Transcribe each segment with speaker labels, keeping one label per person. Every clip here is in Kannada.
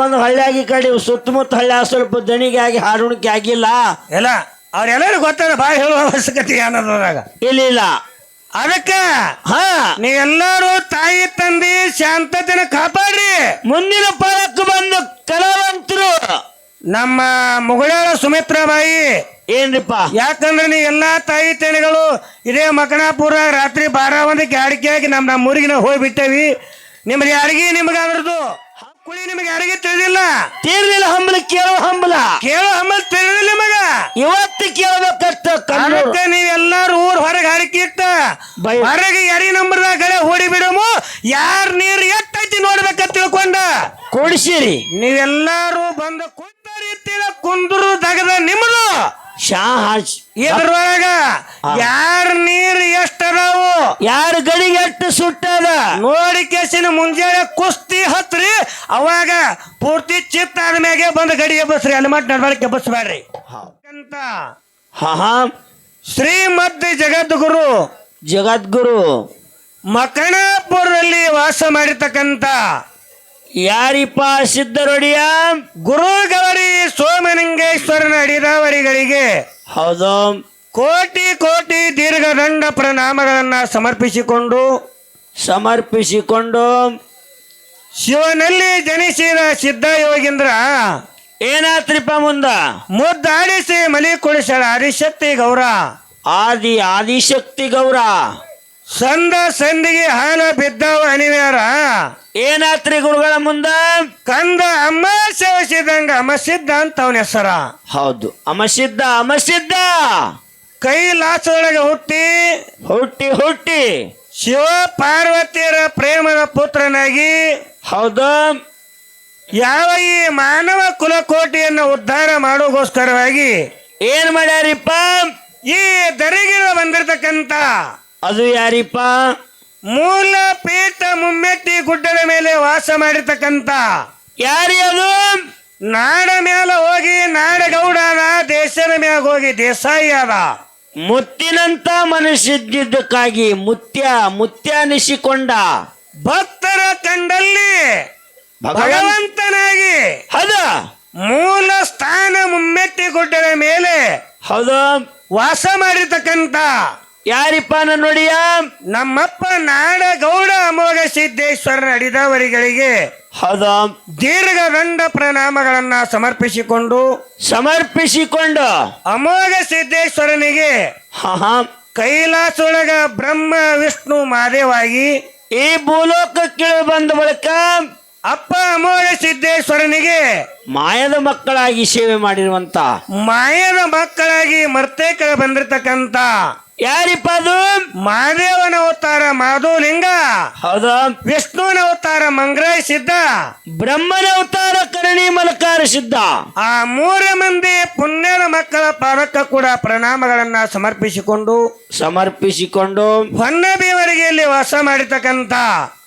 Speaker 1: ಒಂದು ಹಳ್ಳಿಯಾಗಿ ಕಡೆ ಸುತ್ತಮುತ್ತ ಹಳ್ಳಿ ಸ್ವಲ್ಪ ದಣಿಗೆ ಆಗಿ ಹಾರುಣಿಕೆ ಆಗಿಲ್ಲ.
Speaker 2: ಎಲ್ಲ ಅವ್ರೆಲ್ಲರೂ ಗೊತ್ತದ ಬಾಯಿ ಹೇಳುವ ಅವಶ್ಯಕತೆ ಅನ್ನೋದ್ರಾಗ
Speaker 1: ಇಲ್ಲ ಇಲ್ಲ.
Speaker 2: ಅದಕ್ಕ
Speaker 1: ಹಾ.
Speaker 2: ನೀವೆಲ್ಲರೂ ತಾಯಿ ತಂದಿ ಶಾಂತತೆನ ಕಾಪಾಡ್ರಿ.
Speaker 1: ಮುಂದಿನ ಪಾಲಕ್ಕೆ ಬಂದು ಕಲಾವಂತರು.
Speaker 2: ನಮ್ಮ ಮುಗಳಾಳ ಸುಮಿತ್ರಾಬಾಯಿ.
Speaker 1: ಏನ್ರಿಪ್ಪ?
Speaker 2: ಯಾಕಂದ್ರೆ ನೀ ಎಲ್ಲಾ ತಾಯಿ ತೆನೆಗಳು ಇದೇ ಮಕನಾಪುರ ರಾತ್ರಿ ಬಾರ ಒಂದಕ್ಕೆ ಅಡಿಕೆ ಆಗಿ ನಮ್ಮ ನಮ್ಮ ಊರಿಗೆ ನಾವು ಹೋಗ್ಬಿಟ್ಟೇವಿ. ನಿಮ್ಗೆ ಅಡಿಗೆ ನಿಮ್ಗೆ ಅದ್ರದ್ದು ಕುಳಿ ನಿಮಗೆ ಯಾರಿಗೆ ತಿಳಿದಿಲ್ಲ?
Speaker 1: ತಿಳಿದಿಲ್ಲ ಹಂಬಲ ಕೇಳೋ ಹಂಬಲ.
Speaker 2: ಕೇಳೋ ಹಂಬಲ ತಿಳಿದಿಲ್ಲ ನಿಮಗ?
Speaker 1: ಇವತ್ತು ಕೇಳಬೇಕಷ್ಟ
Speaker 2: ಅದಕ್ಕೆ ನೀವೆಲ್ಲಾರು ಊರ್ ಹೊರಗೆ ಹಾರಿಕೆ ಇಟ್ಟ
Speaker 1: ಬೈ-
Speaker 2: ಹೊರಗೆ ಯಾರಿ ನಂಬರ್ದಾಗ ಗಳೆ ಹೊಡಿ ಬಿಡಮು ಯಾರ್ ನೀರು ಎಟ್ಟೈತಿ ನೋಡ್ಬೇಕ ತಿಳ್ಕೊಂಡ.
Speaker 1: ಕೊಡಿಸಿರಿ.
Speaker 2: ನೀವೆಲ್ಲಾರು ಬಂದ ಕುಂತ ರೀತಿಯ ಕುಂದ್ರು ದಗದ ನಿಮ್ಮದು.
Speaker 1: ಶಾ
Speaker 2: ಇದ್ರೊಳಗ ಯಾರ ನೀರು ಎಷ್ಟದಾವು.
Speaker 1: ಯಾರ ಗಡಿಗೆ ಎಷ್ಟು ಸುಟ್ಟದ.
Speaker 2: ನೋಡಿ ಕೇಸಿನ ಮುಂಜಾನೆ ಕುಸ್ತಿ ಹತ್ರಿ ಅವಾಗ ಪೂರ್ತಿ ಚಿತ್ತ ಆದ್ಮ್ಯಾಗೆ ಬಂದು ಗಡಿ ಎಬ್ಬಸ್ರಿ ಹನುಮಂತ ನಡವಳಿಕೆ ಎಬ್ಬಸ್ಬೇಡ್ರಿ ಅಂತ
Speaker 1: ಹಾ ಹಾ.
Speaker 2: ಶ್ರೀಮದ್ ಜಗದ್ಗುರು.
Speaker 1: ಜಗದ್ಗುರು.
Speaker 2: ಮಕಣಾಪುರದಲ್ಲಿ ವಾಸ ಮಾಡಿರ್ತಕ್ಕಂಥ
Speaker 1: ಯಾರಿಪ್ಪ ಸಿದ್ಧರೊಡಿಯ?
Speaker 2: ಗುರುಗವರಿ ಸೋಮಲಿಂಗೇಶ್ವರನ ಅಡಿದಾವರಿಗಳಿಗೆ
Speaker 1: ಹೌದು.
Speaker 2: ಕೋಟಿ ಕೋಟಿ ದೀರ್ಘದಂಡ ಪ್ರಣಾಮಗಳನ್ನ ಸಮರ್ಪಿಸಿಕೊಂಡು
Speaker 1: ಸಮರ್ಪಿಸಿಕೊಂಡು
Speaker 2: ಶಿವನಲ್ಲಿ ಜನಿಸಿದ ಸಿದ್ಧ ಯೋಗೀಂದ್ರ
Speaker 1: ಏನಾತ್ರಿಪ್ಪ ಮುಂದ?
Speaker 2: ಮುದ್ದಾಡಿಸಿ ಮಲಿ ಕುಡಿಸಳ ಆದಿಶಕ್ತಿ ಗೌರ.
Speaker 1: ಆದಿ ಆದಿಶಕ್ತಿ ಗೌರ.
Speaker 2: ಸಂದ ಸಂದಿಗೆ ಹಾಲ ಬಿದ್ದವ ಅನಿವಾರ.
Speaker 1: ಏನಾತ್ರಿ ಗುರುಗಳ ಮುಂದ?
Speaker 2: ಕಂದ ಅಮ್ಮ ಸೇವಿಸಿದಂಗ ಅಮಸಿದ್ದ ಅಂತ ಅವನ ಹೆಸರ.
Speaker 1: ಹೌದು ಅಮಸಿದ್ದ ಕೈ
Speaker 2: ಕೈಲಾಸದೊಳಗೆ ಹುಟ್ಟಿ
Speaker 1: ಹುಟ್ಟಿ ಹುಟ್ಟಿ.
Speaker 2: ಶಿವ ಪಾರ್ವತಿಯರ ಪ್ರೇಮದ ಪುತ್ರನಾಗಿ
Speaker 1: ಹೌದು.
Speaker 2: ಯಾವ ಈ ಮಾನವ ಕುಲಕೋಟಿಯನ್ನು ಉದ್ಧಾರ ಮಾಡೋಗೋಸ್ಕರವಾಗಿ
Speaker 1: ಏನ್ ಮಾಡ್ಯಾರಿಪ್ಪ?
Speaker 2: ಈ ದರಿಗಿರ ಬಂದಿರತಕ್ಕಂತ
Speaker 1: ಅದು ಯಾರಿಪ್ಪ?
Speaker 2: ಮೂಲ ಪೀಠ ಮುಮ್ಮೆಟ್ಟಿ ಗುಡ್ಡದ ಮೇಲೆ ವಾಸ ಮಾಡಿರ್ತಕ್ಕಂತ
Speaker 1: ಯಾರಿ ಅದು?
Speaker 2: ನಾಡ ಮೇಲೆ ಹೋಗಿ ನಾಡಗೌಡನ ದೇಶದ ಮ್ಯಾಗ ಹೋಗಿ ದೇಸಾಯಿ ಅದ
Speaker 1: ಮುತ್ತಿನಂತ ಮನಸ್ಸಿದ್ದಿದ್ದಕ್ಕಾಗಿ ಮುತ್ಯ ಮುತ್ಯ ಅನಿಸಿಕೊಂಡ.
Speaker 2: ಭಕ್ತರ ಕಂಡಲ್ಲಿ
Speaker 1: ಭಗವಂತ
Speaker 2: ಭಗವಂತನಾಗಿ
Speaker 1: ಹೌದ?
Speaker 2: ಮೂಲ ಸ್ಥಾನ ಕೊಟ್ಟರ ಮೇಲೆ
Speaker 1: ಹೌದ?
Speaker 2: ವಾಸ ಮಾಡಿರ್ತಕ್ಕಂತ
Speaker 1: ಯಾರಿಪ್ಪ ನೋಡಿಯ
Speaker 2: ನಮ್ಮಪ್ಪ ನಾಡಗೌಡ ಅಮೋಘ ಸಿದ್ದೇಶ್ವರ ಅಡಿದವರಿಗಳಿಗೆ
Speaker 1: ಹೌದು
Speaker 2: ದೀರ್ಘದಂಡ ಪ್ರಣಾಮಗಳನ್ನ ಸಮರ್ಪಿಸಿಕೊಂಡು
Speaker 1: ಸಮರ್ಪಿಸಿಕೊಂಡು
Speaker 2: ಅಮೋಘ ಸಿದ್ದೇಶ್ವರನಿಗೆ
Speaker 1: ಹಾ ಹಾ
Speaker 2: ಕೈಲಾಸೊಳಗ ಬ್ರಹ್ಮ ವಿಷ್ಣು ಮಾದೇವಾಗಿ
Speaker 1: ಈ ಭೂಲೋಕಕ್ಕೆ ಬಂದ ಬಳಿಕ
Speaker 2: ಅಪ್ಪ ಅಮೋಘ ಸಿದ್ದೇಶ್ವರನಿಗೆ
Speaker 1: ಮಾಯದ ಮಕ್ಕಳಾಗಿ ಸೇವೆ ಮಾಡಿರುವಂತ
Speaker 2: ಮಾಯದ ಮಕ್ಕಳಾಗಿ ಮರ್ತೇಕ ಬಂದಿರತಕ್ಕಂತ
Speaker 1: ಯಾರಿಪ್ಪ ಅದು?
Speaker 2: ಮಹಾದೇವನ ಅವತಾರ ಮಾಧುಲಿಂಗ
Speaker 1: ಹೌದಾ?
Speaker 2: ವಿಷ್ಣುವನ ಅವತಾರ ಮಂಗ್ರಾಯ ಸಿದ್ಧ.
Speaker 1: ಬ್ರಹ್ಮನ ಅವತಾರ ಕರಣಿ ಮಲಕಾರ ಸಿದ್ಧ.
Speaker 2: ಆ ಮೂರ ಮಂದಿ ಪುಣ್ಯದ ಮಕ್ಕಳ ಪಾದಕ್ಕ ಕೂಡ ಪ್ರಣಾಮಗಳನ್ನ ಸಮರ್ಪಿಸಿಕೊಂಡು
Speaker 1: ಸಮರ್ಪಿಸಿಕೊಂಡು
Speaker 2: ಹೊನ್ನಬಿಯವರಿಗೆ ಇಲ್ಲಿ ವಾಸ ಮಾಡಿರ್ತಕ್ಕಂತ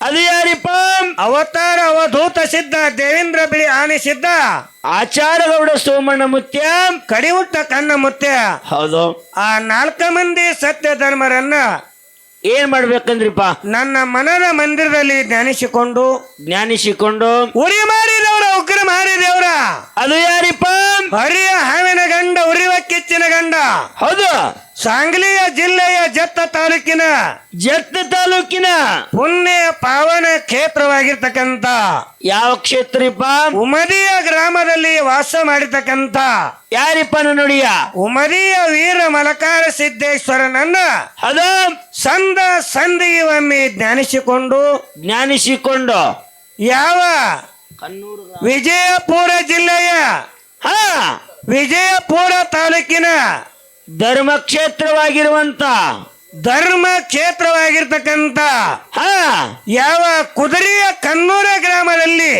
Speaker 1: ಅದು ಯಾರಿಪ್ಪ?
Speaker 2: ಅವತಾರ ಅವಧೂತ ಸಿದ್ಧ ದೇವೇಂದ್ರ ಬಿಳಿ ಆನೆ ಸಿದ್ಧ.
Speaker 1: ಆಚಾರಗೌಡ ಸೋಮಣ್ಣ ಮುತ್ಯ.
Speaker 2: ಕಡಿವುಟ್ಟ ಕಣ್ಣ ಮುತ್ಯ.
Speaker 1: ಹೌದು.
Speaker 2: ಆ ನಾಲ್ಕು ಮಂದಿ ಸತ್ಯ ಧರ್ಮರನ್ನ
Speaker 1: ಏನ್ ಮಾಡ್ಬೇಕಂದ್ರಿಪ್ಪ?
Speaker 2: ನನ್ನ ಮನದ ಮಂದಿರದಲ್ಲಿ ಜ್ಞಾನಿಸಿಕೊಂಡು
Speaker 1: ಜ್ಞಾನಿಸಿಕೊಂಡು
Speaker 2: ಉರಿ ಮಾಡಿದವರ ಉಗ್ರ ಮಾರಿದವರ
Speaker 1: ಅದು ಯಾರಿಪ್ಪ?
Speaker 2: ಹರಿಯ ಹಾವಿನ ಗಂಡ ಉರಿವ ಕಿಚ್ಚಿನ ಗಂಡ.
Speaker 1: ಹೌದು.
Speaker 2: ಸಾಂಗ್ಲಿಯ ಜಿಲ್ಲೆಯ ಜತ್ತ ತಾಲೂಕಿನ.
Speaker 1: ಜತ್ತ ತಾಲೂಕಿನ.
Speaker 2: ಪುಣ್ಯ ಪಾವನ ಕ್ಷೇತ್ರವಾಗಿರ್ತಕ್ಕಂತ
Speaker 1: ಯಾವ ಕ್ಷೇತ್ರಪ್ಪ?
Speaker 2: ಉಮದಿಯ ಗ್ರಾಮದಲ್ಲಿ ವಾಸ ಮಾಡಿರ್ತಕ್ಕಂತ
Speaker 1: ಯಾರಿಪ್ಪ ನುಡಿಯ
Speaker 2: ಉಮದಿಯ ವೀರ ಮಲಕಾರ ಸಿದ್ದೇಶ್ವರನನ್ನ.
Speaker 1: ಅದು
Speaker 2: ಸಂದ ಸಂದಿಗೆ ಒಮ್ಮೆ ಜ್ಞಾನಿಸಿಕೊಂಡು.
Speaker 1: ಜ್ಞಾನಿಸಿಕೊಂಡು.
Speaker 2: ಯಾವ? ವಿಜಯಪುರ ಜಿಲ್ಲೆಯ
Speaker 1: ಹಾ
Speaker 2: ವಿಜಯಪುರ ತಾಲೂಕಿನ
Speaker 1: ಧರ್ಮಕ್ಷೇತ್ರವಾಗಿರುವಂತ
Speaker 2: ಧರ್ಮ ಕ್ಷೇತ್ರವಾಗಿರ್ತಕ್ಕಂಥ
Speaker 1: ಹಾ.
Speaker 2: ಯಾವ ಕುದುರೆಯ ಕನ್ನೂರ ಗ್ರಾಮದಲ್ಲಿ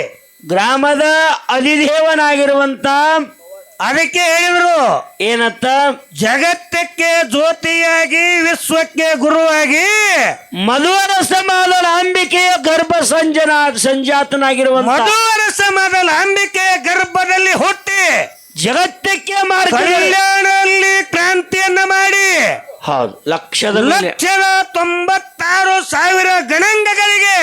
Speaker 1: ಗ್ರಾಮದ ಅಧಿದೇವನಾಗಿರುವಂತ
Speaker 2: ಅದಕ್ಕೆ ಹೇಳಿದ್ರು
Speaker 1: ಏನತ್ತ?
Speaker 2: ಜಗತ್ತಕ್ಕೆ ಜ್ಯೋತಿಯಾಗಿ ವಿಶ್ವಕ್ಕೆ ಗುರುವಾಗಿ
Speaker 1: ಮಧುವರ ಸಮಾಧಾನ ಅಂಬಿಕೆಯ ಗರ್ಭ ಸಂಜನ ಸಂಜಾತನಾಗಿರುವ
Speaker 2: ಮಧುವರಸ ಮೊದಲ ಅಂಬಿಕೆಯ ಗರ್ಭದಲ್ಲಿ ಹುಟ್ಟಿ
Speaker 1: ಜಗತ್ತಕ್ಕೆ ಮಾರ್ಗ
Speaker 2: ಕಲ್ಯಾಣದಲ್ಲಿ ಕ್ರಾಂತಿಯನ್ನ ಮಾಡಿ
Speaker 1: ಹೌದು. ಲಕ್ಷದ
Speaker 2: ಲಕ್ಷದ ತೊಂಬತ್ತಾರು ಸಾವಿರ ಗಣಾಂಗಗಳಿಗೆ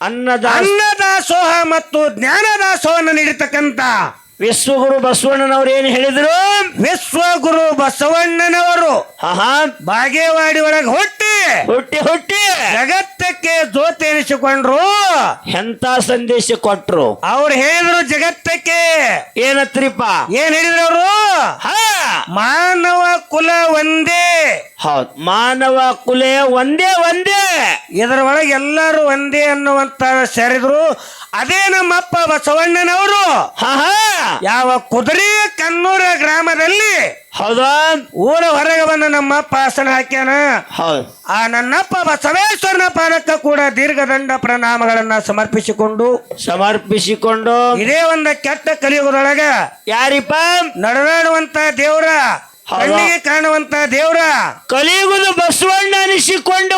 Speaker 1: ಅನ್ನದ
Speaker 2: ಅನ್ನದಾಸೋಹ ಮತ್ತು ಜ್ಞಾನದಾಸೋಹವನ್ನು ನೀಡಿರ್ತಕ್ಕಂಥ
Speaker 1: ವಿಶ್ವಗುರು ಬಸವಣ್ಣನವರು ಏನು ಹೇಳಿದ್ರು?
Speaker 2: ವಿಶ್ವಗುರು ಬಸವಣ್ಣನವರು
Speaker 1: ಹಾ
Speaker 2: ಬಾಗೇವಾಡಿ ಒಳಗೆ ಹುಟ್ಟಿ
Speaker 1: ಹುಟ್ಟಿ ಹುಟ್ಟಿ.
Speaker 2: ಜಗತ್ತಕ್ಕೆ ಜ್ಯೋತಿ ಎನಿಸಿಕೊಂಡ್ರು.
Speaker 1: ಎಂತ ಸಂದೇಶ ಕೊಟ್ರು?
Speaker 2: ಅವ್ರು ಹೇಳಿದ್ರು ಜಗತ್ತಕ್ಕೆ.
Speaker 1: ಏನತ್ರಿಪ್ಪ?
Speaker 2: ಏನ್ ಹೇಳಿದ್ರು ಅವರು?
Speaker 1: ಹಾ.
Speaker 2: ಮಾನವ ಕುಲ ಒಂದೇ.
Speaker 1: ಹೌದು. ಮಾನವ ಕುಲ ಒಂದೇ ಒಂದೇ.
Speaker 2: ಇದರ ಒಳಗೆ ಎಲ್ಲರೂ ಒಂದೇ ಅನ್ನುವಂತ ಸೇರಿದ್ರು. ಅದೇ ನಮ್ಮಪ್ಪ ಬಸವಣ್ಣನವರು.
Speaker 1: ಹಾ ಹಾ
Speaker 2: ಯಾವ ಕುದುರೆ ಕನ್ನೂರ ಗ್ರಾಮದಲ್ಲಿ
Speaker 1: ಹೌದಾ?
Speaker 2: ಊರ ಹೊರಗೆ ಬಂದ ನಮ್ಮಪ್ಪ ಆಸನ ಹಾಕ್ಯಾನ
Speaker 1: ಹೌದು.
Speaker 2: ಆ ನನ್ನಪ್ಪ ಬಸವೇಶ್ವರನ ಪಾದಕ್ಕ ಕೂಡ ದೀರ್ಘದಂಡ ಪ್ರಣಾಮಗಳನ್ನ ಸಮರ್ಪಿಸಿಕೊಂಡು
Speaker 1: ಸಮರ್ಪಿಸಿಕೊಂಡು
Speaker 2: ಇದೇ ಒಂದು ಕೆಟ್ಟ ಕಲಿಯುಗದೊಳಗ
Speaker 1: ಯಾರಿಪ್ಪ?
Speaker 2: ನಡೆದಾಡುವಂತ ದೇವ್ರ
Speaker 1: ಹೌದಾ?
Speaker 2: ಕಣ್ಣಿಗೆ ಕಾಣುವಂತ ದೇವ್ರ
Speaker 1: ಕಲಿಯುಗದ ಬಸವಣ್ಣ ಅನಿಸಿಕೊಂಡು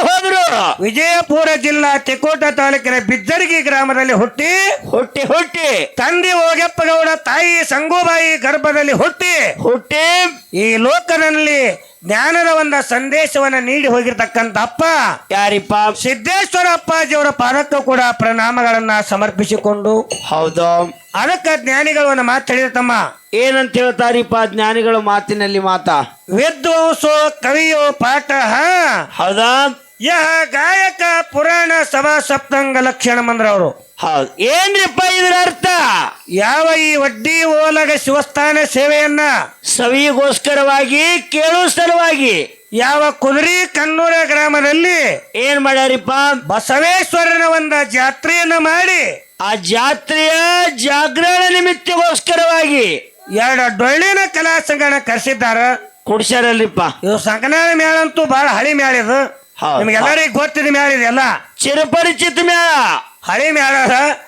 Speaker 2: ವಿಜಯಪುರ ಜಿಲ್ಲಾ ತಿಕೋಟ ತಾಲೂಕಿನ ಬಿದ್ದರ್ಗಿ ಗ್ರಾಮದಲ್ಲಿ ಹುಟ್ಟಿ
Speaker 1: ಹುಟ್ಟಿ ಹುಟ್ಟಿ.
Speaker 2: ತಂದೆ ಹೋಗಪ್ಪಗೌಡ ತಾಯಿ ಸಂಗೋಬಾಯಿ ಗರ್ಭದಲ್ಲಿ ಹುಟ್ಟಿ.
Speaker 1: ಹುಟ್ಟಿ.
Speaker 2: ಈ ಲೋಕದಲ್ಲಿ ಜ್ಞಾನದ ಒಂದ ಸಂದೇಶವನ್ನ ನೀಡಿ ಹೋಗಿರ್ತಕ್ಕಂಥ ಅಪ್ಪ.
Speaker 1: ಯಾರಿಪ್ಪ?
Speaker 2: ಸಿದ್ದೇಶ್ವರ ಅಪ್ಪಾಜಿಯವರ ಪಾದಕ್ಕೂ ಕೂಡ ಪ್ರಣಾಮಗಳನ್ನ ಸಮರ್ಪಿಸಿಕೊಂಡು.
Speaker 1: ಹೌದು.
Speaker 2: ಅದಕ್ಕ ಜ್ಞಾನಿಗಳು ಒಂದು ಮಾತು ಹೇಳಿದ ತಮ್ಮ.
Speaker 1: ಏನಂತ ಹೇಳ್ತಾರಿಪ್ಪ ಜ್ಞಾನಿಗಳು ಮಾತಿನಲ್ಲಿ ಮಾತಾ?
Speaker 2: ವಿದ್ವಾಂಸೋ ಕವಿಯೋ ಪಾಠ.
Speaker 1: ಹೌದಾ?
Speaker 2: ಯಹ ಗಾಯಕ ಪುರಾಣ ಸಭಾ ಸಪ್ತಂಗ ಲಕ್ಷಣ ಮಂದ್ರವರು
Speaker 1: ಹೌದು. ಏನ್ರಿಪ್ಪ ಇದರ ಅರ್ಥ?
Speaker 2: ಯಾವ ಈ ವಡ್ಡಿ ಓಲಗ ಶಿವಸ್ಥಾನ ಸೇವೆಯನ್ನ?
Speaker 1: ಸವಿಗೋಸ್ಕರವಾಗಿ ಕೇಳುವ ಸಲುವಾಗಿ.
Speaker 2: ಯಾವ ಕುದುರಿ ಕನ್ನೂರ ಗ್ರಾಮದಲ್ಲಿ?
Speaker 1: ಏನ್ ಮಾಡ್ಯಾರಿಪ್ಪ?
Speaker 2: ಬಸವೇಶ್ವರನ ಒಂದ ಜಾತ್ರೆಯನ್ನ ಮಾಡಿ.
Speaker 1: ಆ ಜಾತ್ರೆಯ ಜಾಗರಣ ನಿಮಿತ್ತಗೋಸ್ಕರವಾಗಿ.
Speaker 2: ಎರಡು ಡೊಳ್ಳಿನ ಕಲಾ ಸಂಘನ ಕರೆಸಿದ್ದಾರ.
Speaker 1: ಕುಡ್ಸ್ಯಾರಲ್ಲಿಪ್ಪ
Speaker 2: ಇದು ಸಂಕನಾಳ ಮೇಳ ಅಂತೂ ಬಹಳ ಹಳಿ ಮೇಳ ಇದು.
Speaker 1: ಹೌದು.
Speaker 2: ನಿಮ್ಗೆಲ್ಲರಿಗೂ ಗೊತ್ತಿದ ಮ್ಯಾಲ ಇದೆಯಲ್ಲ?
Speaker 1: ಚಿರಪರಿಚಿತ ಮೇಳ
Speaker 2: ಹಳಿ ಮ್ಯಾಲ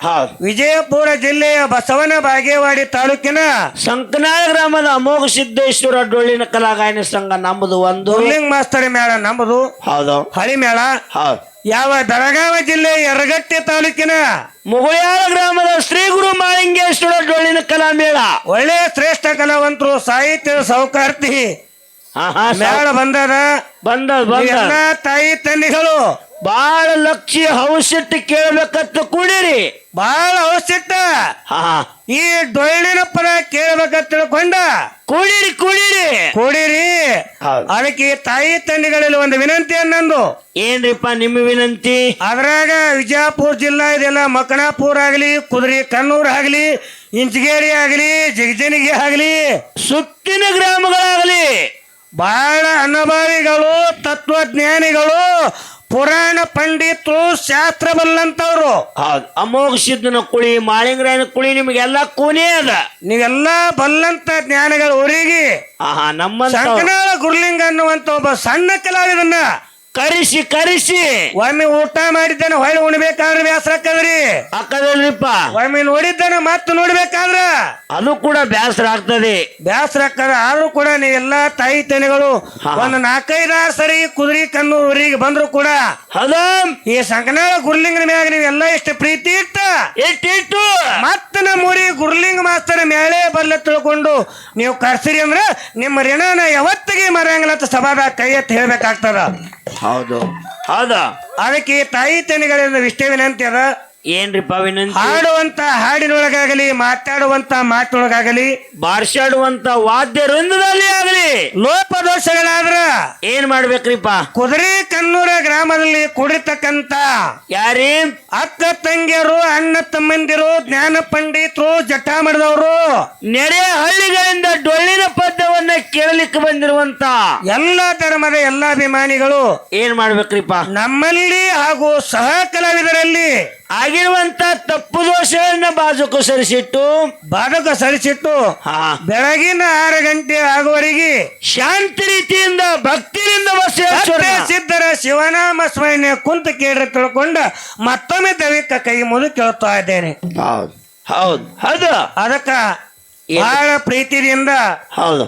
Speaker 1: ಹೌದು.
Speaker 2: ವಿಜಯಪುರ ಜಿಲ್ಲೆಯ ಬಸವನ ಬಾಗೇವಾಡಿ ತಾಲೂಕಿನ
Speaker 1: ಸಂಕನಾಳ ಗ್ರಾಮದ ಅಮೋಘ ಸಿದ್ದೇಶ್ವರ ಡೊಳ್ಳಿನ ಕಲಾಗಾಯನ ಸಂಘ ನಮ್ಮದು ಒಂದು.
Speaker 2: ದುರ್ಲಿಂಗ್ ಮಾಸ್ತರ್ ಮೇಳ ನಮ್ಮದು
Speaker 1: ಹೌದು.
Speaker 2: ಹಳಿ ಮೇಳ
Speaker 1: ಹೌದು.
Speaker 2: ಯಾವ ಬೆಳಗಾವಿ ಜಿಲ್ಲೆ ಯರಗಟ್ಟಿ ತಾಲೂಕಿನ?
Speaker 1: ಮುಗುಳ್ಯಾಳ ಗ್ರಾಮದ ಶ್ರೀ ಗುರು ಮಾಳಿಂಗೇಶ್ವರ ಡೊಳ್ಳಿನ ಕಲಾ ಮೇಳ
Speaker 2: ಒಳ್ಳೆಯ ಶ್ರೇಷ್ಠ ಕಲಾವಂತರು ಸಾಹಿತ್ಯ ಸೌಕಾರ್ತಿ
Speaker 1: ಹಾ ಹಾ
Speaker 2: ಮೇಳ ಬಂದದ.
Speaker 1: ಬಂದ ಬಂದ
Speaker 2: ಎಲ್ಲ ತಾಯಿ ತಂದೆಗಳು.
Speaker 1: ಬಾಳ ಲಕ್ಷಿ ಹೌಸಿಟ್ಟು ಕೇಳ್ಬೇಕಂತ ಕೂಡಿರಿ.
Speaker 2: ಬಾಳ
Speaker 1: ಹಾ
Speaker 2: ಈ ಡೊಳ್ಳಿನ ಪದ ಕೇಳಬೇಕಂತ ತಿಳ್ಕೊಂಡ.
Speaker 1: ಕೂಡಿರಿ ಕೂಡಿರಿ.
Speaker 2: ಕೂಡಿರಿ.
Speaker 1: ಹೌದು.
Speaker 2: ಅದಕ್ಕೆ ತಾಯಿ ತಂದೆಗಳಲ್ಲಿ ಒಂದು ವಿನಂತಿ ಅನ್ನಂದು.
Speaker 1: ಏನ್ರಿಪ್ಪ ನಿಮ್ಮ ವಿನಂತಿ?
Speaker 2: ಅದ್ರಾಗ ವಿಜಯಪುರ ಜಿಲ್ಲಾ ಇದೆಲ್ಲ ಮಕಣಾಪುರ ಆಗಲಿ ಕುದುರೆ ಕಣ್ಣೂರ್ ಆಗಲಿ ಇಂಚಗೇರಿ ಆಗಲಿ ಜಗಜನಿಗೆ ಆಗಲಿ.
Speaker 1: ಸುತ್ತಿನ ಗ್ರಾಮಗಳಾಗಲಿ.
Speaker 2: ಬಹಳ ಅನುಭವಿಗಳು ತತ್ವಜ್ಞಾನಿಗಳು ಪುರಾಣ ಪಂಡಿತರು ಶಾಸ್ತ್ರ ಬಲ್ಲಂತವ್ರು
Speaker 1: ಹೌದು. ಅಮೋಘ ಸಿದ್ಧನ ಕುಳಿ ಮಾಳಿಂಗರಾಯನ ಕುಳಿ ನಿಮಗೆಲ್ಲ ಕೂನೇ ಅದ.
Speaker 2: ನೀವೆಲ್ಲ ಬಲ್ಲಂತ ಜ್ಞಾನಿಗಳು ಊರಿಗೆ
Speaker 1: ಆಹಾ ನಮ್ಮ
Speaker 2: ಸಂಕನಾಳ ಗುರುಲಿಂಗ ಅನ್ನುವಂತ ಒಬ್ಬ ಸಣ್ಣ ಕಲಾವಿದನ್ನ
Speaker 1: ಕರಿಸಿ ಕರಿಸಿ.
Speaker 2: ಒಮ್ಮೆ ಊಟ ಮಾಡಿದ್ದಾನೆ ಹೊಳ್ಳಿ ಉಣ್ಬೇಕಾದ್ರೆ ಆಗ್ತದ್ರಿ
Speaker 1: ಅಕ್ಕದಲ್ರಿಪ್ಪ
Speaker 2: ಒಮ್ಮೆ ನೋಡಿದ್ದಾನೆ ಮತ್ತೆ ನೋಡ್ಬೇಕಾದ್ರ?
Speaker 1: ಅದು ಕೂಡ ಬೇಸರ ಆಗ್ತದೆ
Speaker 2: ಬ್ಯಾಸರಾಕದ ಆದ್ರೂ ಕೂಡ ಎಲ್ಲಾ ತಾಯಿ ತೆನೆಗಳು ಒಂದ್ ನಾಲ್ಕೈದಾರು ಸರಿ ಕುದುರೆ ಕಣ್ಣು ಊರಿಗೆ ಬಂದ್ರು ಕೂಡ
Speaker 1: ಹದಂ?
Speaker 2: ಈ ಸಂಕನಾಳ ಗುರುಲಿಂಗನ ಮ್ಯಾಗ ನೀವೆಲ್ಲ ಎಷ್ಟು ಪ್ರೀತಿ ಇಟ್ಟ?
Speaker 1: ಎಷ್ಟಿಟ್ಟು
Speaker 2: ಮತ್ತೆ ನಮ್ಮ ಊರಿಗೆ ಗುರುಲಿಂಗ ಮಾಸ್ತರ ಮೇಳೆ ಬರ್ಲ ತಿಳ್ಕೊಂಡು ನೀವು ಕರ್ಸಿರಿ ಅಂದ್ರ ನಿಮ್ಮ ಋಣನ ಯಾವತ್ತಿಗೆ ಮರಂಗಿಲ್ಲ ಅಂತ ಸಭಾದಾಗ ಕೈ ಎತ್ತಿ ಹೇಳ್ಬೇಕಾಗ್ತದ.
Speaker 1: ಹೌದು. ಹೌದಾ.
Speaker 2: ಅದಕ್ಕೆ ತಾಯಿ ತೆನೆಗಳಿಂದ ಇಷ್ಟೇ ವಿನಂತಿ ಅದ
Speaker 1: ಏನ್ರಿಪ್ಪ ವಿನಂತಿ
Speaker 2: ಹಾಡುವಂತ ಹಾಡಿನೊಳಗಾಗಲಿ ಮಾತಾಡುವಂತ ಮಾತಿನೊಳಗಾಗಲಿ
Speaker 1: ಬಾರ್ಸಾಡುವಂತ ವಾದ್ಯ ವೃಂದದಲ್ಲಿ ಆಗಲಿ.
Speaker 2: ಲೋಪದೋಷಗಳಾದ್ರ
Speaker 1: ಏನ್ ಮಾಡ್ಬೇಕ್ರಿಪ್ಪ?
Speaker 2: ಕುದುರೆ ಕನ್ನೂರ ಗ್ರಾಮದಲ್ಲಿ ಕುಡಿತಕ್ಕಂತ
Speaker 1: ಯಾರೇ?
Speaker 2: ಅಕ್ಕ ತಂಗಿಯರು ಅಣ್ಣ ತಮ್ಮಂದಿರು ಜ್ಞಾನ ಪಂಡಿತರು ಜಟಾ ಮಾಡಿದವರು
Speaker 1: ನೆರೆ ಹಳ್ಳಿಗಳಿಂದ ಡೊಳ್ಳಿನ ಪದ್ಯವನ್ನ ಕೇಳಲಿಕ್ಕೆ ಬಂದಿರುವಂತ
Speaker 2: ಎಲ್ಲಾ ಧರ್ಮದ ಎಲ್ಲಾ ಅಭಿಮಾನಿಗಳು
Speaker 1: ಏನ್ ಮಾಡ್ಬೇಕ್ರಿಪ್ಪ?
Speaker 2: ನಮ್ಮಲ್ಲಿ ಹಾಗೂ ಸಹ ಕಲಾವಿದರಲ್ಲಿ
Speaker 1: ಆಗಿರುವಂತ ತಪ್ಪು ದೋಷಗಳನ್ನ ಬಾಜುಕು ಸರಿಸಿಟ್ಟು
Speaker 2: ಬಾಧಕ ಸರಿಸಿಟ್ಟು
Speaker 1: ಹಾ.
Speaker 2: ಬೆಳಗಿನ ಆರು ಗಂಟೆ ಆಗುವವರೆಗೆ
Speaker 1: ಶಾಂತಿ ರೀತಿಯಿಂದ ಭಕ್ತಿಯಿಂದ ಬಸವೇಶ್ವರ
Speaker 2: ಸಿದ್ಧರ ಶಿವನಾಮ ಸ್ಮರಣೆ ಕುಂತ ಕೇಳಿ ತಿಳ್ಕೊಂಡ ಮತ್ತೊಮ್ಮೆ ದೈವಿಕ ಕೈ ಮುದು ಕೇಳ್ತಾ ಇದ್ದೇನೆ.
Speaker 1: ಹೌದು. ಹೌದು. ಹೌದು
Speaker 2: ಅದಕ್ಕ? ಬಹಳ ಪ್ರೀತಿಯಿಂದ
Speaker 1: ಹೌದು.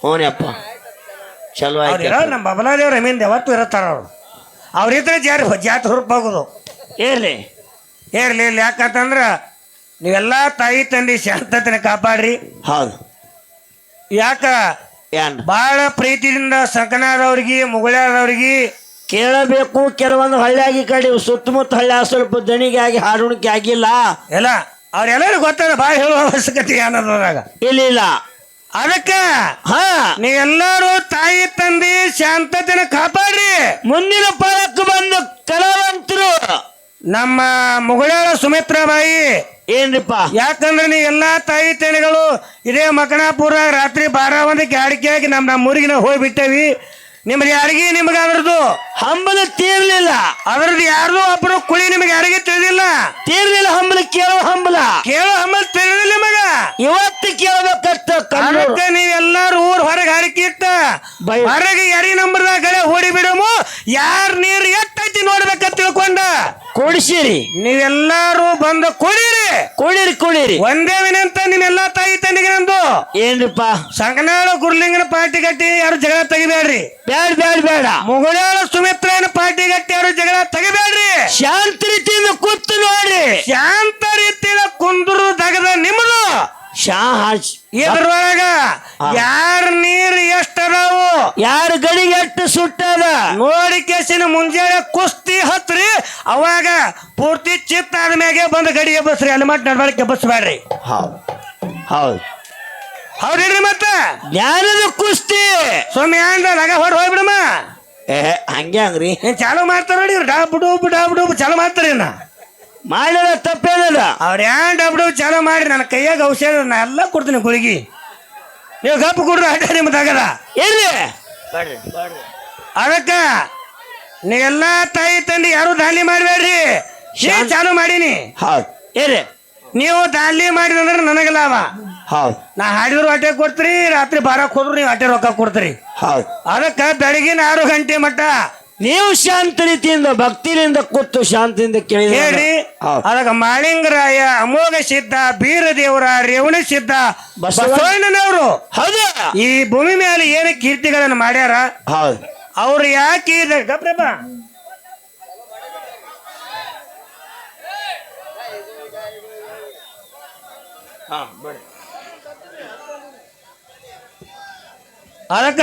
Speaker 1: ಹ್ಞೂನಪ್ಪ ಚಲೋ
Speaker 2: ಅವ್ರು
Speaker 1: ಆಯ್ತು.
Speaker 2: ಇರೋ ನಮ್ಮ ಬಬಲಾದೇವ್ರ ಮೀನ್ ಯಾವತ್ತು ಇರುತ್ತಾರ ಅವ್ರು. ಅವ್ರಿದ್ರೆ ಜಾರಿ ಜಾತಿ ಹುರುಪಾಗೋದು
Speaker 1: ಏರ್ಲಿ.
Speaker 2: ಏರ್ಲಿ ಇರ್ಲಿ ಯಾಕಂತಂದ್ರ ನೀವೆಲ್ಲ ತಾಯಿ ತಂದೆ ಶಾಂತತೆನ ಕಾಪಾಡ್ರಿ.
Speaker 1: ಹೌದು.
Speaker 2: ಯಾಕ?
Speaker 1: ಏನ್?
Speaker 2: ಬಹಳ ಪ್ರೀತಿಯಿಂದ ಸಂಕನಾದವ್ರಿಗೆ ಮುಗುಳ್ಯಾದವ್ರಿಗೆ
Speaker 1: ಕೇಳಬೇಕು ಕೆಲವೊಂದು ಹಳ್ಳಿಯಾಗಿ ಕಡೆ ಸುತ್ತಮುತ್ತ ಹಳ್ಳಿ ಸ್ವಲ್ಪ ದಣಿಗೆ ಆಗಿ ಹಾಡುಣಿಕೆ ಆಗಿಲ್ಲ.
Speaker 2: ಎಲ್ಲ ಅವ್ರೆಲ್ಲರೂ ಗೊತ್ತದ ಬಾ ಹೇಳುವ ಅವಶ್ಯಕತೆ ಏನದ್ರಾಗ
Speaker 1: ಇಲ್ಲ ಇಲ್ಲ.
Speaker 2: ಅದಕ್ಕ?
Speaker 1: ಹಾ.
Speaker 2: ನೀವೆಲ್ಲರೂ ತಾಯಿ ತಂದೆ ಶಾಂತತೆನ ಕಾಪಾಡ್ರಿ.
Speaker 1: ಮುಂದಿನ ಪಾಲಕ್ಕೆ ಬಂದು ಕಲಾವಂತರು.
Speaker 2: ನಮ್ಮ ಮುಗಳಾಳ ಸುಮಿತ್ರಾಬಾಯಿ
Speaker 1: ಏನ್ರಿಪ್ಪ?
Speaker 2: ಯಾಕಂದ್ರೆ ನೀ ಎಲ್ಲಾ ತಾಯಿ ತಂದೆಗಳು ಇದೇ ಮಕನಾಪುರ ರಾತ್ರಿ ಬಾರ ಒಂದಕ್ಕೆ ಅಡಿಕೆ ಹಾಕಿ ನಮ್ಮ ನಮ್ಮ ಊರಿಗೆ ನಾವು ಹೋಗ್ಬಿಟ್ಟೇವಿ. ನಿಮ್ದು ಯಾರಿಗೆ ನಿಮ್ಗೆ ಅದ್ರದ್ದು
Speaker 1: ಹಂಬಲ ತೀರ್ಲಿಲ್ಲ.
Speaker 2: ಅದ್ರದ್ದು ಯಾರ್ದು ಒಬ್ರು ಕುಳಿ ನಿಮಗೆ ಯಾರಿಗೆ ತಿಳಿದಿಲ್ಲ.
Speaker 1: ತೀರ್ಲಿಲ್ಲ ಹಂಬಲ ಕೇಳೋ ಹಂಬಲ.
Speaker 2: ಕೇಳೋ ಹಂಬಲ ತಿಳಿದಿಲ್ಲ ನಿಮಗ.
Speaker 1: ಇವತ್ತು ಕೇಳಬೇಕಷ್ಟ ಕಣ್ಣು
Speaker 2: ಊರ್ ಹೊರಗೆ ಇಟ್ಟ ಎರಿ ಗಳೆ ಹೊಡಿ ಬಿಡಮು. ಯಾರ್ ನೀರು ಎಟ್ಟೈತಿ ನೋಡ್ಬೇಕ ತಿಳ್ಕೊಂಡ.
Speaker 1: ಕೊಡಿಸಿರಿ.
Speaker 2: ನೀವೆಲ್ಲಾರು ಬಂದು ಕುಡೀರಿ.
Speaker 1: ಕುಡಿರಿ ಕುಡಿರಿ.
Speaker 2: ಒಂದೇ ವಿನಂತ ನಿಮ್ಮೆಲ್ಲಾ ತಾಯಿ ತಂದಿಗೆ ನಂದು.
Speaker 1: ಏನ್ರಿಪ್ಪ?
Speaker 2: ಸಂಗನಾಳ ಗುರ್ಲಿಂಗನ ಪಾರ್ಟಿ ಗಟ್ಟಿ ಯಾರು ಜಗಳ ತೆಗಿಬೇಡ್ರಿ.
Speaker 1: ಬೇಡ ಬೇಡ ಬೇಡ.
Speaker 2: ಮುಗುಳಾಳ ಸುಮಿತ್ರನ ಪಾರ್ಟಿ ಗಟ್ಟಿ ಯಾರು ಜಗಳ ತೆಗಿಬೇಡ್ರಿ.
Speaker 1: ಶಾಂತ ರೀತಿಯಿಂದ ಕೂತು ನೋಡ್ರಿ.
Speaker 2: ಶಾಂತ ರೀತಿಯಿಂದ ಕುಂದ್ರು ದಗದ ನಿಮ್ಮದು
Speaker 1: ಶಾ
Speaker 2: ಇದ್ರೊಳಗ ಯಾರ ನೀರ್ ಎಷ್ಟದಾವು
Speaker 1: ಯಾರ ಗಡಿಗೆ ಎಷ್ಟು ಸುಟ್ಟದ
Speaker 2: ನೋಡಿ ಕೇಸಿನ ಮುಂಜಾನೆ ಕುಸ್ತಿ ಹತ್ರಿ ಅವಾಗ ಪೂರ್ತಿ ಚಿತ್ತ ಆದ್ಮ್ಯಾಗೆ ಬಂದು ಗಡಿಗೆ ಬಸ್ರಿ ಅಲ್ಲಿ ಮಟ್ಟ ನಡವಳಿಕೆ ಬಸ್ಬೇಡ್ರಿ
Speaker 1: ಹೌದು. ಹೌದು.
Speaker 2: ಹೌದಿಲ್ರಿ ಮತ್ತ?
Speaker 1: ಜ್ಞಾನದ ಕುಸ್ತಿ.
Speaker 2: ಸ್ವಾಮಿ ಅಂದ್ರೆ ನಗ ಹೊರ ಹೋಗ್ಬಿಡಮ್ಮ.
Speaker 1: ಏ ಹಂಗೆ ಹಂಗ್ರಿ.
Speaker 2: ಏನ್ ಚಾಲು ಮಾಡ್ತಾರ ನೋಡಿ ಇವ್ರು. ಡಾಬ್ ಡೂಬ್ ಡಾಬ್ ಡೂಬ್ ಚಾಲು ಮಾಡ್ತಾರ ಇನ್ನ
Speaker 1: ಮಾಡಿದ ತಪ್ಪೇನದ?
Speaker 2: ಅವ್ರ ಏನ್ ಡಬ್ ಡೂಬ್ ಚಾಲು ಮಾಡಿ ನನ್ನ ಕೈಯಾಗ ಔಷಧ ನಾ ಎಲ್ಲ ಕೊಡ್ತೀನಿ ಗುಳಿಗಿ. ನೀವು ಗಪ್ಪ ಕೊಡ್ರಿ ಅಡ್ಡ ನಿಮ್ದಾಗದ
Speaker 1: ಎಲ್ಲಿ
Speaker 2: ಅದಕ್ಕ ನೀವೆಲ್ಲ ತಾಯಿ ತಂದೆ ಯಾರು ದಾಳಿ ಮಾಡಬೇಡ್ರಿ. ಶೇ ಚಾಲು ಮಾಡೀನಿ.
Speaker 1: ಹೌದು ಏರಿ
Speaker 2: ನೀವು ದಾಳಿ ಮಾಡಿದಂದ್ರೆ ನನಗೆ ಲಾಭ.
Speaker 1: ಹೌದು
Speaker 2: ನಾ ಹಾಡಿದ್ರು ಅಟ್ಟೆ ಕೊಡ್ತೀರಿ ರಾತ್ರಿ ಬಾರ ಕೊಡ್ರಿ ನೀವು ಅಟ್ಟೆ ರೊಕ್ಕ ಕೊಡ್ತೀರಿ.
Speaker 1: ಹೌದು
Speaker 2: ಅದಕ್ಕೆ ಬೆಳಗಿನ ಆರು ಗಂಟೆ ಮಟ್ಟ
Speaker 1: ನೀವು ಶಾಂತ ರೀತಿಯಿಂದ ಭಕ್ತಿಯಿಂದ ಕೂತು ಶಾಂತಿಯಿಂದ ಕೇಳಿ
Speaker 2: ಹೇಳ್ರಿ
Speaker 1: ಹೌದು.
Speaker 2: ಅದಕ್ಕ ಮಾಳಿಂಗರಾಯ ಅಮೋಘ ಸಿದ್ಧ ಬೀರದೇವರ ರೇವಣ ಸಿದ್ಧ
Speaker 1: ಬಸವ-
Speaker 2: ಬಸವಣ್ಣನವರು.
Speaker 1: ಹೌದು.
Speaker 2: ಈ ಭೂಮಿ ಮೇಲೆ ಏನು ಕೀರ್ತಿಗಳನ್ನು ಮಾಡ್ಯಾರ?
Speaker 1: ಹೌದು.
Speaker 2: ಅವ್ರು ಯಾಕೆ ಗಪ್ರಪ್ಪ ಅದಕ್ಕ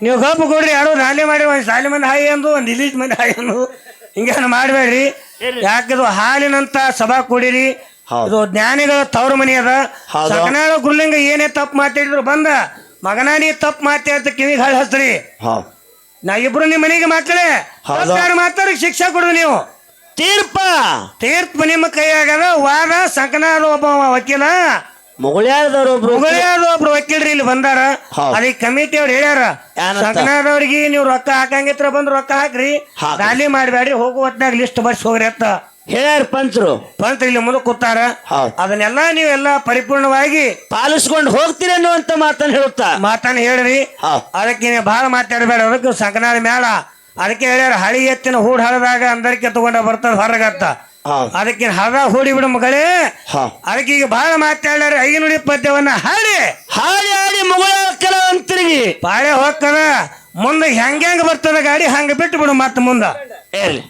Speaker 2: ನೀವು ಗಪ್ಪು ಕೊಡ್ರಿ ಯಾರು ರಾಲಿ ಮಾಡಿ ಒಂದು ಸಾಲಿ ಮಂದಿ ಹಾಯಿ ಅಂದು ಒಂದು ಇಲೀಜ್ ಮಂದಿ ಹಾಯಿ ಅಂದು ಹಿಂಗೇನು ಮಾಡಬೇಡ್ರಿ. ಯಾಕಿದು ಹಾಲಿನಂತ ಸಭಾ ಕೊಡಿರಿ?
Speaker 1: ಹೌದು.
Speaker 2: ಇದು ಜ್ಞಾನಿಗಳ ತವರು ಮನಿ ಅದ. ಸಕನಾಳ ಗುರುಲಿಂಗ ಏನೇ ತಪ್ಪು ಮಾತಾಡಿದ್ರು ಬಂದ. ಮಗನ ನೀ ತಪ್ಪು ಮಾತಾಡ್ತ ಕಿವಿಗೆ ಹಾಳು
Speaker 1: ಹಸ್ರಿ
Speaker 2: ನಾ ಇಬ್ರು ನಿಮ್ಮ ಮನೆಗೆ
Speaker 1: ಮಾತಾಡಿ.
Speaker 2: ಮಾತಾಡಿ ಶಿಕ್ಷೆ ಕೊಡು ನೀವು.
Speaker 1: ತೀರ್ಪ.
Speaker 2: ತೀರ್ಪು ನಿಮ್ಮ ಕೈಯಾಗದ ವಾದ ಸಂಕನಾದ ಒಬ್ಬ ವಕೀಲ.
Speaker 1: ಮುಗುಳ್ಯಾದವ್ರು ಒಬ್ರು
Speaker 2: ವಕೀಲರು ಇಲ್ಲಿ ಬಂದಾರ.
Speaker 1: ಹೌದು.
Speaker 2: ಅದಕ್ಕೆ ಕಮಿಟಿ ಅವ್ರು ಹೇಳ್ಯಾರ
Speaker 1: ಏನಂತ?
Speaker 2: ಸಂಕನಾದವ್ರಿಗೆ ನೀವು ರೊಕ್ಕ ಹಾಕಂಗಿತ್ರ ಬಂದು ರೊಕ್ಕ ಹಾಕ್ರಿ.
Speaker 1: ಹಾಕ್ರಿ.
Speaker 2: ದಾಳಿ ಮಾಡಬೇಡ್ರಿ ಹೋಗುವ ಹೊತ್ನಾಗ ಲಿಸ್ಟ್ ಬರ್ಸಿ ಹೋಗ್ರಿ ಅಂತ.
Speaker 1: ಹೇಳ್ಯಾರ ಪಂಚರು
Speaker 2: ಬಂತ ಇಲ್ಲಿ ಮುಂದೆ ಕೂತಾರ.
Speaker 1: ಅದನ್ನೆಲ್ಲಾ
Speaker 2: ಅದನ್ನೆಲ್ಲ ನೀವೆಲ್ಲ ಪರಿಪೂರ್ಣವಾಗಿ
Speaker 1: ಪಾಲಿಸ್ಕೊಂಡು ಹೋಗ್ತೀರಿ ಅನ್ನುವಂತ ಮಾತನ್ನ ಹೇಳುತ್ತಾ?
Speaker 2: ಮಾತನ್ನ ಹೇಳ್ರಿ.
Speaker 1: ಹೌದು.
Speaker 2: ಅದಕ್ಕೆ ನೀವು ಭಾಳ ಮಾತಾಡಬೇಡ ಅದಕ್ಕೆ ಸಂಕನಾದ ಮೇಳ ಅದಕ್ಕೆ ಹೇಳ್ಯಾರ ಹಳಿ ಎತ್ತಿನ ಹೂಡ್ ಹಳದಾಗ ಅಂದರಿಕೆ ತಗೊಂಡ ಬರ್ತದ ಹೊರಗತ್ತ. ಅದಕ್ಕೆ ಹರ ಹೂಡಿ ಬಿಡು ಮಗಳೇ. ಅದಕ್ಕೆ ಈಗ ಬಹಳ ಮಾತಾಡ್ಯಾರ ಐನುಡಿ ಪದ್ಯವನ್ನ ಹಾಡಿ.
Speaker 1: ಹಾಡಿ ಹಾಡಿ ಮುಗುಳ ಕೆಲವಂತರಿಗೆ
Speaker 2: ಪಾಳೆ ಹೋಗ್ತದ ಮುಂದೆ ಹೆಂಗ್ ಹೆಂಗ್ ಬರ್ತದ ಗಾಡಿ ಹಂಗ ಬಿಟ್ಟು ಬಿಡು ಮತ್ತೆ ಮುಂದ.
Speaker 1: ಹೇಳಿ